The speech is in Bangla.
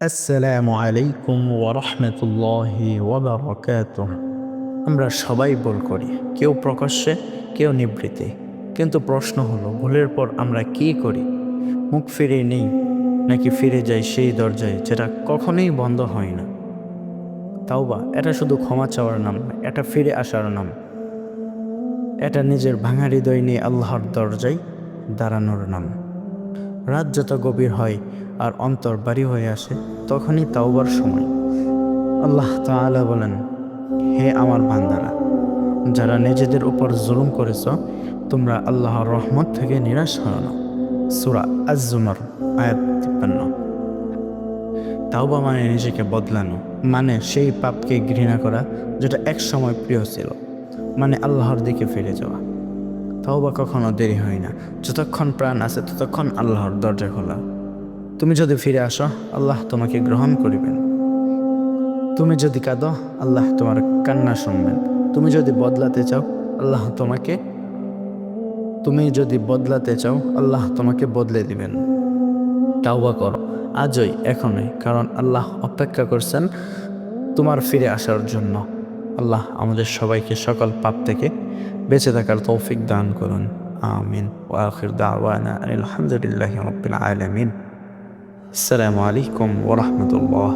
আসসালামু আলাইকুম ওরহমতুল্লাহি ওবরকাত আমরা সবাই ভুল করি, কেউ প্রকাশ্যে, কেউ নিবৃত্তি। কিন্তু প্রশ্ন হলো, ভুলের পর আমরা কি করি? মুখ ফিরে নেই, নাকি ফিরে যাই সেই দরজায়, যেটা কখনোই বন্ধ হয় না। তাওবা, এটা শুধু ক্ষমা চাওয়ার নাম নয়, এটা ফিরে আসার নাম। এটা নিজের ভাঙা হৃদয় নিয়ে আল্লাহর দরজায় দাঁড়ানোর নাম। রাত যত গভীর হয় আর অন্তর বাড়ি হয়ে আসে, তখনই তাওবার সময়। আল্লাহ তাআলা বলেন, হে আমার বান্দারা, যারা নিজেদের উপর জুলুম করেছ, তোমরা আল্লাহর রহমত থেকে নিরাশ হও না। সুরা আজ-জুমার আয়াত তিপ্পান্ন। তাওবা মানে নিজেকে বদলানো মানে সেই পাপকে ঘৃণা করা, যেটা এক সময় প্রিয় ছিল মানে আল্লাহর দিকে ফিরে যাওয়া। তাওবা কখনো দেরি হয় না। যতক্ষণ প্রাণ আছে, ততক্ষণ আল্লাহর দরজা খোলা। তুমি যদি ফিরে আসো, আল্লাহ তোমাকে গ্রহণ করিবেন। তুমি যদি কাঁদো, আল্লাহ তোমার কান্না শুনবেন। তুমি যদি বদলাতে চাও, আল্লাহ তোমাকে তুমি যদি বদলাতে চাও, আল্লাহ তোমাকে বদলে দিবেন। তাওবা করো। আজই, এখনই, কারণ আল্লাহ অপেক্ষা করছেন তোমার ফিরে আসার জন্য। আল্লাহ আমাদের সবাইকে সকল পাপ থেকে বেঁচে থাকার তৌফিক দান করুন আমিন ওয়াখির দাওয়ানা আলহামদুলিল্লাহ রবিল আলমিন আসসালামু আলাইকুম ওরহমতুল্লাহ